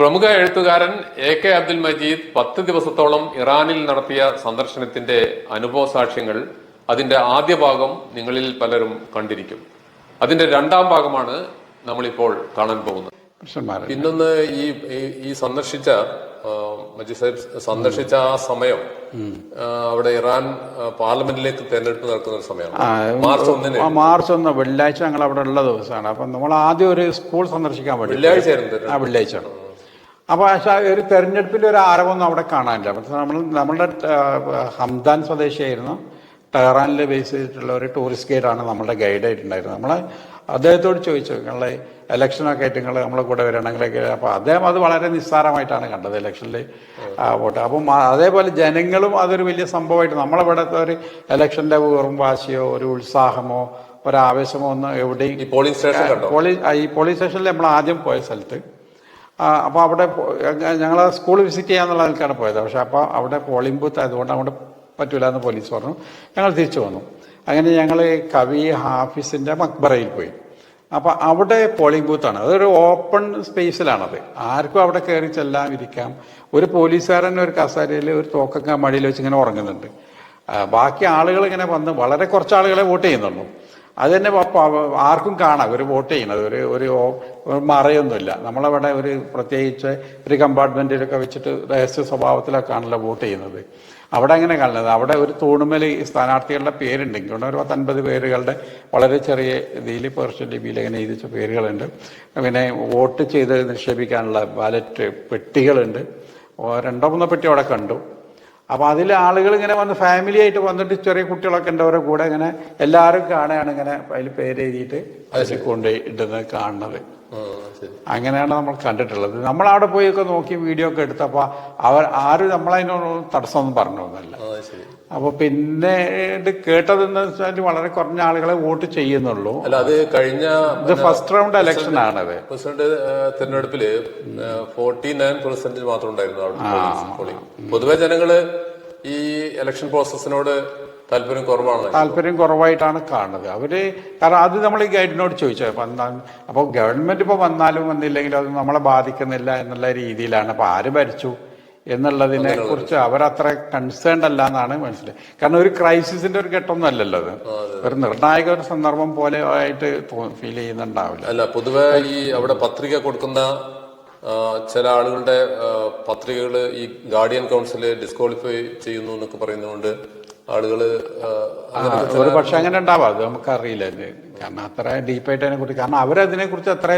പ്രമുഖ എഴുത്തുകാരൻ A K Abdul Majeed പത്ത് ദിവസത്തോളം ഇറാനിൽ നടത്തിയ സന്ദർശനത്തിന്റെ അനുഭവ സാക്ഷ്യങ്ങൾ അതിന്റെ ആദ്യ ഭാഗം നിങ്ങളിൽ പലരും കണ്ടിരിക്കും. അതിന്റെ രണ്ടാം ഭാഗമാണ് നമ്മളിപ്പോൾ കാണാൻ പോകുന്നത്. ഇന്നൊന്ന് ഈ ഈ- സന്ദർശിച്ച മജീദ് സാഹിബ് സന്ദർശിച്ച ആ സമയം അവിടെ ഇറാൻ പാർലമെന്റിലേക്ക് തെരഞ്ഞെടുപ്പ് നടക്കുന്ന ഒരു സമയമാണ്. മാർച്ച് ഒന്നിന്. മാർച്ച് ഒന്ന് വെള്ളിയാഴ്ച ഞങ്ങൾ അവിടെ ഉള്ള ദിവസമാണ്. അപ്പം നമ്മൾ ആദ്യം ഒരു സ്കൂൾ സന്ദർശിക്കാൻ വേണ്ടി വെള്ളിയാഴ്ച ആ വെള്ളിയാഴ്ച അപ്പോൾ പക്ഷേ ഒരു തെരഞ്ഞെടുപ്പിന്റെ ഒരു ആരവൊന്നും അവിടെ കാണാനില്ല. പക്ഷെ നമ്മൾ നമ്മളുടെ ഹംദാൻ സ്വദേശിയായിരുന്നു. ടെഹ്റാനിൽ ബേസ് ചെയ്തിട്ടുള്ള ഒരു ടൂറിസ്റ്റ് ഗൈഡാണ് നമ്മുടെ ഗൈഡായിട്ടുണ്ടായിരുന്നത് നമ്മൾ അദ്ദേഹത്തോട് ചോദിച്ചു നിങ്ങളെ ഇലക്ഷനൊക്കെ ആയിട്ട് നിങ്ങൾ നമ്മളെ കൂടെ വരണമെങ്കിലൊക്കെ അപ്പോൾ അദ്ദേഹം അത് വളരെ നിസ്സാരമായിട്ടാണ് കണ്ടത് ഇലക്ഷനിൽ വോട്ട്. അപ്പം അതേപോലെ ജനങ്ങളും അതൊരു വലിയ സംഭവമായിട്ട് നമ്മളിവിടുത്തെ ഒരു ഇലക്ഷന്റെ വെറും വാശിയോ ഒരു ഉത്സാഹമോ ഒരാവേശമോ ഒന്നും എവിടെയും പോളിംഗ് സ്റ്റേഷൻ ഈ പോളിംഗ് സ്റ്റേഷനിൽ നമ്മൾ ആദ്യം പോയ സ്ഥലത്ത് അപ്പോൾ അവിടെ ഞങ്ങൾ സ്കൂൾ വിസിറ്റ് ചെയ്യാന്നുള്ള നിലക്കാണ് പോയത്. പക്ഷേ അപ്പോൾ അവിടെ പോളിംഗ് ബൂത്ത് ആയതുകൊണ്ട് അവിടെ പറ്റൂല എന്ന് പോലീസ് പറഞ്ഞു. ഞങ്ങൾ തിരിച്ചു വന്നു. അങ്ങനെ ഞങ്ങൾ കവി ഹാഫിസിന്റെ മക്ബറയിൽ പോയി. അപ്പോൾ അവിടെ പോളിംഗ് ബൂത്താണ് അതൊരു ഓപ്പൺ സ്പേസിലാണത് ആർക്കും അവിടെ കയറി ചെല്ലാം ഇരിക്കാം. ഒരു പോലീസുകാരൻ ഒരു കസേരയിൽ ഒരു തോക്കൊക്കെ മടിയിൽ വെച്ച് ഇങ്ങനെ ഉറങ്ങുന്നുണ്ട്. ബാക്കി ആളുകൾ ഇങ്ങനെ വന്ന് വളരെ കുറച്ച് ആളുകളെ വോട്ട് ചെയ്യുന്നുള്ളൂ. അത് തന്നെ ആർക്കും കാണാം. ഒരു വോട്ട് ചെയ്യുന്നത്. ഒരു ഒരു മറയൊന്നുമില്ല. നമ്മളവിടെ ഒരു പ്രത്യേകിച്ച് ഒരു കമ്പാർട്ട്മെന്റിലൊക്കെ വെച്ചിട്ട് രഹസ്യ സ്വഭാവത്തിലൊക്കെ വോട്ട് ചെയ്യുന്നത്. അവിടെ അങ്ങനെ കാണുന്നത്? അവിടെ ഒരു തൂണുമേൽ സ്ഥാനാർത്ഥികളുടെ പേരുണ്ടെങ്കിൽ ഒരു പത്തൊൻപത് പേരുകളുടെ വളരെ ചെറിയ ഇതിൽ പേർഷ്യൻ ലിപിയിൽ ഇങ്ങനെ എഴുതി വെച്ച പേരുകളുണ്ട്. പിന്നെ വോട്ട് ചെയ്ത് നിക്ഷേപിക്കാനുള്ള ബാലറ്റ് പെട്ടികളുണ്ട്. രണ്ടോ മൂന്നോ പെട്ടി അവിടെ കണ്ടു. അപ്പൊ അതിൽ ആളുകൾ ഇങ്ങനെ വന്ന് ഫാമിലി ആയിട്ട് വന്നിട്ട് ചെറിയ കുട്ടികളൊക്കെ ഉണ്ട് അവരുടെ കൂടെ ഇങ്ങനെ എല്ലാവരും കാണുകയാണ് ഇങ്ങനെ അതിൽ പേര് എഴുതിയിട്ട്. അതിൽ കൊണ്ട് ഇടുന്നത് കാണുന്നത്. അങ്ങനെയാണ് നമ്മൾ കണ്ടിട്ടുള്ളത്. നമ്മൾ അവിടെ പോയൊക്കെ നോക്കി വീഡിയോ ഒക്കെ എടുത്തപ്പോൾ അവർ ആരും നമ്മളതിനോട് തടസ്സമൊന്നും പറഞ്ഞൊന്നുമല്ല. അപ്പോൾ പിന്നീട് കേട്ടതെന്ന് വെച്ചാൽ വളരെ കുറഞ്ഞ ആളുകളെ വോട്ട് ചെയ്യുന്നുള്ളൂ. അല്ല അത് കഴിഞ്ഞ ഇത് ഫസ്റ്റ് റൗണ്ട് ഇലക്ഷൻ ആണത്. പ്രസിഡന്റ് ആ, തെരഞ്ഞെടുപ്പിൽ ഫോർട്ടി നയൻ പെർസെന്റേജ് മാത്രം ഉണ്ടായിരുന്നു പൊതുവെ ജനങ്ങൾ ഈ ഇലക്ഷൻ പ്രോസസ്സിനോട് താല്പര്യം കുറവാണ് താല്പര്യം കുറവായിട്ടാണ് കാണുന്നത്. അവർ കാരണം അത് നമ്മൾ ഈ ഗൈഡിനോട് ചോദിച്ചത് അപ്പം എന്താ അപ്പോൾ ഗവൺമെന്റ് ഇപ്പോൾ വന്നാലും വന്നില്ലെങ്കിലും അത് നമ്മളെ ബാധിക്കുന്നില്ല എന്നുള്ള രീതിയിലാണ്. അപ്പോൾ ആര് ഭരിച്ചു എന്നുള്ളതിനെ കുറിച്ച് അവരത്ര കൺസേൺഡ് അല്ല എന്നാണ് മനസ്സിലായി കാരണം ഒരു ക്രൈസിസിന്റെ ഒരു ഘട്ടമൊന്നും അല്ലല്ലോ അത്. ഒരു നിർണായക ഒരു സന്ദർഭം പോലെ ആയിട്ട് ഫീൽ ചെയ്യുന്നുണ്ടാവില്ല. അല്ല പൊതുവെ ഈ അവിടെ പത്രിക കൊടുക്കുന്ന ചില ആളുകളുടെ പത്രികകൾ ഈ ഗാർഡിയൻ കൗൺസിൽ ഡിസ്ക്വാളിഫൈ ചെയ്യുന്നു എന്നൊക്കെ പറയുന്നതുകൊണ്ട് ആളുകൾ ഒരു പക്ഷെ അങ്ങനെ ഉണ്ടാവാം. അത് നമുക്കറിയില്ല. കാരണം അത്ര ഡീപ്പായിട്ട് അതിനെ കുറിച്ച് കാരണം അവരതിനെ കുറിച്ച് അത്ര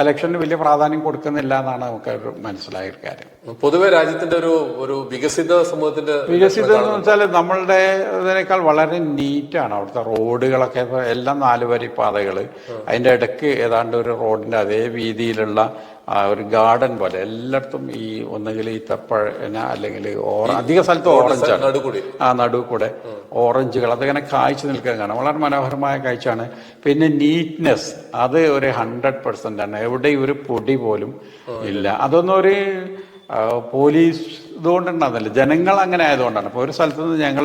ഇലക്ഷന് വലിയ പ്രാധാന്യം കൊടുക്കുന്നില്ല എന്നാണ് നമുക്ക് മനസ്സിലായ കാര്യം. പൊതുവെ രാജ്യത്തിന്റെ ഒരു ഒരു വികസിത സമൂഹത്തിന്റെ വികസിത എന്ന് വെച്ചാൽ നമ്മളുടെ ഇതിനേക്കാൾ വളരെ നീറ്റാണ് അവിടുത്തെ റോഡുകളൊക്കെ. എല്ലാം നാലുവരി പാതകൾ അതിന്റെ ഇടയ്ക്ക് ഏതാണ്ട് ഒരു റോഡിന്റെ അതേ വീതിയിലുള്ള ആ, ഒരു ഗാർഡൻ പോലെ എല്ലായിടത്തും ഈ ഒന്നുകിൽ ഈ തപ്പഴന അല്ലെങ്കിൽ ഓറ അധിക സ്ഥലത്ത് ഓറഞ്ചാണ് ആണ്. ആ നടുവ് കൂടെ ഓറഞ്ചുകൾ അതിങ്ങനെ കാഴ്ച നിൽക്കാൻ കാണാം. വളരെ മനോഹരമായ കാഴ്ചയാണ്. പിന്നെ നീറ്റ്നെസ് അത് ഒരു ഹൺഡ്രഡ് പെർസെന്റ് ആണ്. എവിടെയും ഒരു പൊടി പോലും ഇല്ല. അതൊന്നും ഒരു പോലീസ് ഇതുകൊണ്ടുണ്ടാകുന്നില്ല ജനങ്ങൾ അങ്ങനെ ആയതുകൊണ്ടാണ്. അപ്പോൾ ഒരു സ്ഥലത്ത് നിന്ന് ഞങ്ങൾ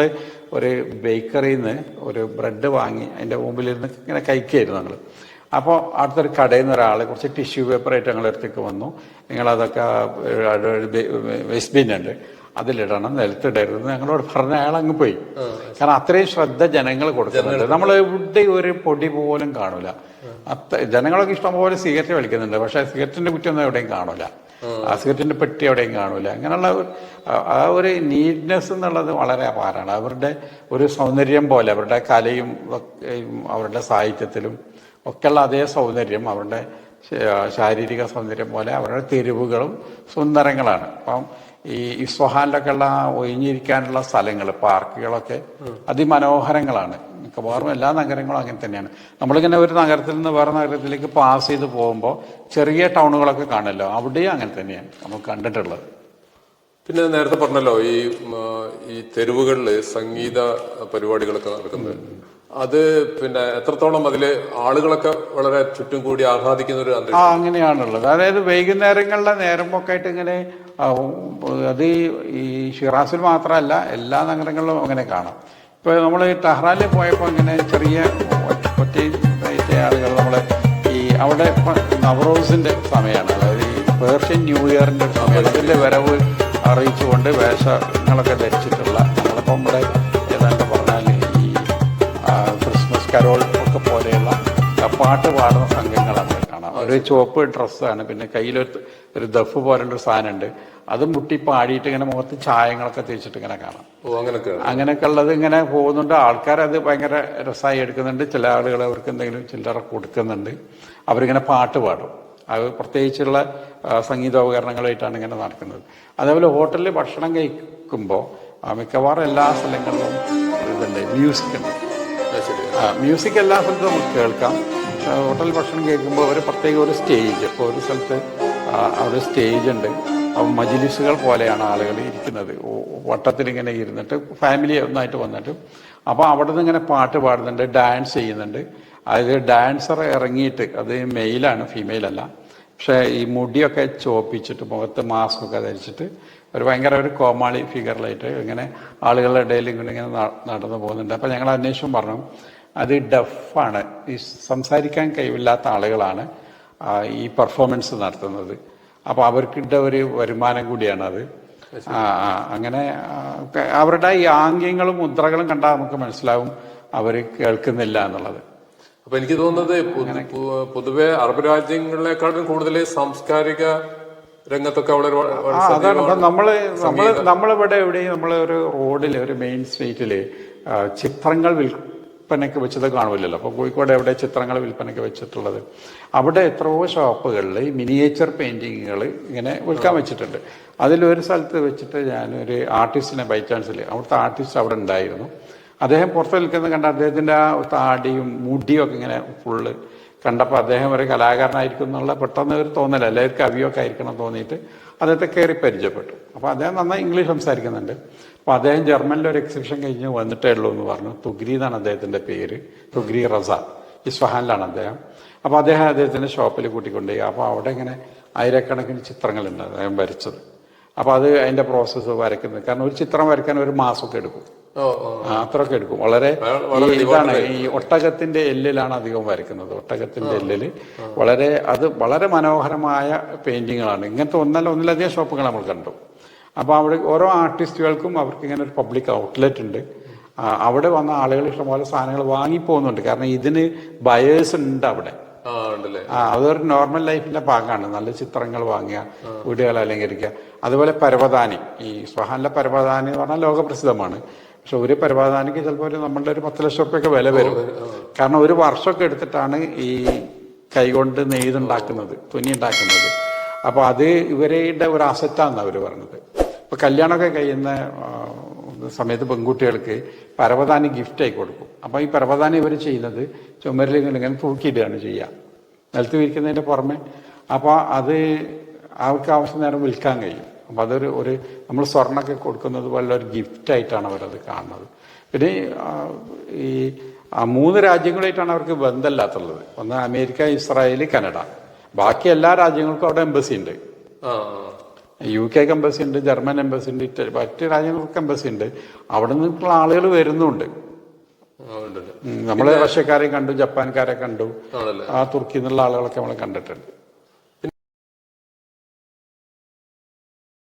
ഒരു ബേക്കറിയിൽ നിന്ന് ഒരു ബ്രെഡ് വാങ്ങി അതിന്റെ മുമ്പിലിരുന്ന് ഇങ്ങനെ കഴിക്കുകയായിരുന്നു ഞങ്ങൾ അപ്പോൾ അടുത്തൊരു കടയിൽ നിന്ന് ഒരാൾ കുറച്ച് ടിഷ്യൂ പേപ്പറായിട്ട് ഞങ്ങളുടെ അടുത്തേക്ക് വന്നു. നിങ്ങളതൊക്കെ വേസ്റ്റ് ബിൻ ഉണ്ട്. അതിലിടണം നിലത്തിടരുത് ഞങ്ങളോട് പറഞ്ഞ അയാൾ അങ്ങ് പോയി കാരണം അത്രയും ശ്രദ്ധ ജനങ്ങൾ കൊടുക്കുന്നുണ്ട്. നമ്മൾ എവിടെ ഒരു പൊടി പോലും കാണൂല. അത്ര ജനങ്ങളൊക്കെ ഇഷ്ടംപോലെ സിഗരറ്റ് വലിക്കുന്നുണ്ട്. പക്ഷെ സിഗരറ്റിന്റെ കുറ്റൊന്നും എവിടെയും കാണൂല. ആ. സിഗരറ്റിന്റെ പെട്ടി എവിടെയും കാണൂല. അങ്ങനെയുള്ള ആ- ആ ഒരു നീറ്റ്നെസ് എന്നുള്ളത് വളരെ അപാരമാണ്. അവരുടെ ഒരു സൗന്ദര്യം പോലെ അവരുടെ കലയും അവരുടെ സാഹിത്യത്തിലും ഒക്കെയുള്ള അതേ സൗന്ദര്യം അവരുടെ ശാരീരിക സൗന്ദര്യം പോലെ അവരുടെ തെരുവുകളും സുന്ദരങ്ങളാണ്. അപ്പം ഈ ഇസ്വഹാനിലൊക്കെ ഉള്ള ഒഴിഞ്ഞിരിക്കാനുള്ള സ്ഥലങ്ങൾ പാർക്കുകളൊക്കെ അതിമനോഹരങ്ങളാണ്. മിക്കവാറും എല്ലാ നഗരങ്ങളും അങ്ങനെ തന്നെയാണ്. നമ്മളിങ്ങനെ ഒരു നഗരത്തിൽ നിന്ന് വേറെ നഗരത്തിലേക്ക് പാസ് ചെയ്ത് പോകുമ്പോൾ ചെറിയ ടൗണുകളൊക്കെ കാണല്ലോ അവിടെയും അങ്ങനെ തന്നെയാണ് നമ്മൾ കണ്ടിട്ടുള്ളത്. പിന്നെ നേരത്തെ പറഞ്ഞല്ലോ ഈ ഈ തെരുവുകളിൽ സംഗീത പരിപാടികളൊക്കെ നടക്കുന്നത്. അത് പിന്നെ എത്രത്തോളം അതിൽ ആളുകളൊക്കെ വളരെ ചുറ്റും കൂടി ആഹ്ലാദിക്കുന്ന ഒരു ആ അങ്ങനെയാണുള്ളത്. അതായത് വൈകുന്നേരങ്ങളിലെ നേരമൊക്കെ ആയിട്ട് ഇങ്ങനെ അത് ഈ ഷിറാസിൽ മാത്രമല്ല എല്ലാ നഗരങ്ങളിലും അങ്ങനെ കാണാം. ഇപ്പോൾ നമ്മൾ ടെഹ്റാനിൽ പോയപ്പോൾ ഇങ്ങനെ ചെറിയ ഒറ്റ ആളുകൾ നമ്മൾ ഈ അവിടെ ഇപ്പം നവറോസിന്റെ സമയമാണ്. അതായത് ഈ പേർഷ്യൻ ന്യൂ ഇയറിന്റെ സമയം അതിന്റെ വരവ് അറിയിച്ചുകൊണ്ട് വേഷങ്ങളൊക്കെ ധരിച്ചിട്ടുള്ള നമ്മളിപ്പോൾ നമ്മുടെ കരോൾ ഒക്കെ പോലെയുള്ള പാട്ട് പാടുന്ന സംഘങ്ങളൊക്കെ കാണാം. ഒരു ചുവപ്പ് ഡ്രസ്സാണ് പിന്നെ കയ്യിലൊരു ഒരു ദഫ് പോലുള്ള ഒരു സാധനമുണ്ട്. അതും മുട്ടി പാടിയിട്ട് ഇങ്ങനെ മുഖത്ത് ചായങ്ങളൊക്കെ തേച്ചിട്ട് ഇങ്ങനെ കാണാം. ഓ അങ്ങനെയൊക്കെയാണ് അങ്ങനെയൊക്കെ ഉള്ളത് ഇങ്ങനെ പോകുന്നുണ്ട്. ആൾക്കാർ അത് ഭയങ്കര രസമായി എടുക്കുന്നുണ്ട്. ചില ആളുകൾ അവർക്ക് എന്തെങ്കിലും ചില്ലറ കൊടുക്കുന്നുണ്ട്. അവരിങ്ങനെ പാട്ട് പാടും. അത് പ്രത്യേകിച്ചുള്ള സംഗീതോപകരണങ്ങളായിട്ടാണ് ഇങ്ങനെ നടക്കുന്നത്. അതേപോലെ ഹോട്ടലിൽ ഭക്ഷണം കഴിക്കുമ്പോൾ മിക്കവാറും എല്ലാ സ്ഥലങ്ങളിലും ഇതുണ്ട്. മ്യൂസിക് ഉണ്ട്. മ്യൂസിക് എല്ലാ സ്ഥലത്തും നമുക്ക് കേൾക്കാം. ഹോട്ടൽ ഭക്ഷണം കേൾക്കുമ്പോൾ ഒരു പ്രത്യേക ഒരു സ്റ്റേജ് ഇപ്പോൾ ഒരു സ്ഥലത്ത് അവിടെ സ്റ്റേജ് ഉണ്ട്. മജിലിസുകൾ പോലെയാണ് ആളുകൾ ഇരിക്കുന്നത്. വട്ടത്തിൽ ഇങ്ങനെ ഇരുന്നിട്ട് ഫാമിലി ഒന്നായിട്ട് വന്നിട്ട്. അപ്പോൾ അവിടെ നിന്ന് ഇങ്ങനെ പാട്ട് പാടുന്നുണ്ട് ഡാൻസ് ചെയ്യുന്നുണ്ട്. അതായത് ഡാൻസർ ഇറങ്ങിയിട്ട് അത് മെയിലാണ് ഫീമെയിൽ അല്ല. പക്ഷേ ഈ മുടിയൊക്കെ ചോപ്പിച്ചിട്ട് മുഖത്ത് മാസ്ക് ഒക്കെ ധരിച്ചിട്ട് ഒരു ഭയങ്കര ഒരു കോമാളി ഫിഗറിലായിട്ട് ഇങ്ങനെ ആളുകളുടെ ഇടയിൽ ഇങ്ങനെ നടന്നു പോകുന്നുണ്ട്. അപ്പോൾ ഞങ്ങൾ അന്വേഷണം പറഞ്ഞു അത് ഡഫാണ്. ഈ സംസാരിക്കാൻ കഴിവില്ലാത്ത ആളുകളാണ് ഈ പെർഫോമൻസ് നടത്തുന്നത്. അപ്പോൾ അവർക്കിട്ട ഒരു വരുമാനം കൂടിയാണ് അത് അങ്ങനെ അവരുടെ ഈ ആംഗ്യങ്ങളും മുദ്രകളും കണ്ടാൽ നമുക്ക് മനസ്സിലാവും അവർ കേൾക്കുന്നില്ല എന്നുള്ളത്. അപ്പൊ എനിക്ക് തോന്നുന്നത് പൊതുവേ അറബ് രാജ്യങ്ങളെക്കാളും കൂടുതൽ സാംസ്കാരിക രംഗത്തൊക്കെ ആ അതാണ്. ഇപ്പം നമ്മൾ നമ്മൾ നമ്മളിവിടെ എവിടെയും നമ്മൾ ഒരു റോഡിൽ ഒരു മെയിൻ സ്ട്രീറ്റിൽ ചിത്രങ്ങൾ ചിത്രങ്ങൾ വിൽപ്പനയ്ക്ക് വെച്ചത് കാണുമല്ലോ. അപ്പോൾ കോഴിക്കോട് എവിടെ ചിത്രങ്ങൾ വിൽപ്പനയ്ക്ക് വെച്ചിട്ടുള്ളത്. അവിടെ എത്രയോ ഷോപ്പുകളിൽ മിനിയേച്ചർ പെയിന്റിങ്ങുകൾ ഇങ്ങനെ വിൽക്കാൻ വെച്ചിട്ടുണ്ട്. അതിലൊരു സ്ഥലത്ത് വെച്ചിട്ട് ഞാനൊരു ആർട്ടിസ്റ്റിനെ ബൈ ചാൻസിൽ അവിടുത്തെ ആർട്ടിസ്റ്റ് അവിടെ ഉണ്ടായിരുന്നു. അദ്ദേഹം പുറത്ത് നിൽക്കുന്നത് കണ്ട അദ്ദേഹത്തിന്റെ ആ താടിയും മുടിയും ഒക്കെ ഇങ്ങനെ ഫുള്ള് കണ്ടപ്പോൾ അദ്ദേഹം ഒരു കലാകാരനായിരിക്കും എന്നുള്ള പെട്ടെന്ന് ഒരു തോന്നല എല്ലാവർക്കും കവിയൊക്കെ ആയിരിക്കണം തോന്നിയിട്ട് അദ്ദേഹത്തെ കയറി പരിചയപ്പെട്ടു. അപ്പോൾ അദ്ദേഹം നന്നായി ഇംഗ്ലീഷ് സംസാരിക്കുന്നുണ്ട്. അപ്പോൾ അദ്ദേഹം ജർമ്മനിൽ ഒരു എക്സിബിഷൻ കഴിഞ്ഞ് വന്നിട്ടേ ഉള്ളൂ എന്ന് പറഞ്ഞു. തുഗ്രി എന്നാണ് അദ്ദേഹത്തിന്റെ പേര്. തുഗ്രി റസ. ഇസ്ഫഹാനിലാണ് അദ്ദേഹം. അപ്പോൾ അദ്ദേഹം അദ്ദേഹത്തിന്റെ ഷോപ്പിൽ കൂട്ടിക്കൊണ്ടുപോയി. അപ്പോൾ അവിടെ ഇങ്ങനെ ആയിരക്കണക്കിന് ചിത്രങ്ങളുണ്ട് അദ്ദേഹം വരച്ചത്. അപ്പോൾ അത് അതിന്റെ പ്രോസസ്സ് വരയ്ക്കുന്നത്. കാരണം ഒരു ചിത്രം വരയ്ക്കാൻ ഒരു മാസമൊക്കെ എടുക്കും. അത്രയൊക്കെ എടുക്കും. വളരെ വളരെ ഇതാണ് ഈ ഒട്ടകത്തിന്റെ എല്ലിലാണ് അധികം വരയ്ക്കുന്നത്. ഒട്ടകത്തിന്റെ എല്ലിൽ വളരെ അത് വളരെ മനോഹരമായ പെയിന്റിങ്ങുകളാണ് ഇങ്ങനത്തെ ഒന്നല്ല ഒന്നിലധികം ഷോപ്പുകൾ നമ്മൾ കണ്ടു. അപ്പോൾ അവിടെ ഓരോ ആർട്ടിസ്റ്റുകൾക്കും അവർക്ക് ഇങ്ങനെ ഒരു പബ്ലിക് ഔട്ട്ലെറ്റ് ഉണ്ട്. അവിടെ വന്ന ആളുകൾ ഇഷ്ടംപോലെ സാധനങ്ങൾ വാങ്ങിപ്പോകുന്നുണ്ട് കാരണം ഇതിന് ബയേഴ്സ് ഉണ്ട് അവിടെ. ആ അതൊരു നോർമൽ ലൈഫിന്റെ ഭാഗമാണ്. നല്ല ചിത്രങ്ങൾ വാങ്ങുക വീടുകൾ അലങ്കരിക്കുക. അതുപോലെ പരവതാനി. ഈ സ്വഹാനിലെ പരവതാനി എന്ന് പറഞ്ഞാൽ ലോകപ്രസിദ്ധമാണ്. പക്ഷെ ഒരു പരവതാനിക്ക് ചിലപ്പോൾ ഒരു നമ്മളുടെ ഒരു പത്ത് ലക്ഷം റുപ്യൊക്കെ വില വരും. കാരണം ഒരു വർഷമൊക്കെ എടുത്തിട്ടാണ് ഈ കൈകൊണ്ട് നെയ്തുണ്ടാക്കുന്നത് തുന്നി ഉണ്ടാക്കുന്നത് അപ്പോൾ അത് ഇവരുടെ ഒരു അസറ്റാണെന്ന് അവർ പറഞ്ഞത്. ഇപ്പൊ കല്യാണമൊക്കെ കഴിയുന്ന സമയത്ത് പെൺകുട്ടികൾക്ക് പരവതാനി ഗിഫ്റ്റായി കൊടുക്കും. അപ്പോൾ ഈ പരവതാനി ഇവർ ചെയ്യുന്നത് ചുമരിൽ ഇങ്ങനെ ഇങ്ങനെ തൂക്കിയിടുകയാണ് ചെയ്യുക നിലത്ത് വിരിക്കുന്നതിന്റെ പുറമെ. അപ്പോൾ അത് അവർക്ക് ആവശ്യം നേരം വിൽക്കാൻ കഴിയും. അപ്പോൾ അതൊരു ഒരു നമ്മൾ സ്വർണമൊക്കെ കൊടുക്കുന്നത് പോലെ ഒരു ഗിഫ്റ്റായിട്ടാണ് അവരത് കാണുന്നത്. പിന്നെ ഈ, മൂന്ന് രാജ്യങ്ങളായിട്ടാണ് അവർക്ക് ബന്ധമില്ലാത്തുള്ളത്. ഒന്ന് അമേരിക്ക ഇസ്രായേൽ കനഡ. ബാക്കി എല്ലാ രാജ്യങ്ങൾക്കും അവിടെ എംബസി ഉണ്ട്. യു കെക്ക് എംബസി ഉണ്ട് ജർമ്മൻ എംബസി ഉണ്ട് ഇറ്റലി മറ്റ് രാജ്യങ്ങൾക്ക് എംബസി ഉണ്ട്. അവിടെ നിന്നുള്ള ആളുകൾ വരുന്നുണ്ട്. നമ്മൾ റഷ്യക്കാരെ കണ്ടു ജപ്പാൻകാരെ കണ്ടു. ആ തുർക്കിന്നുള്ള നിന്നുള്ള ആളുകളൊക്കെ നമ്മൾ കണ്ടിട്ടുണ്ട്.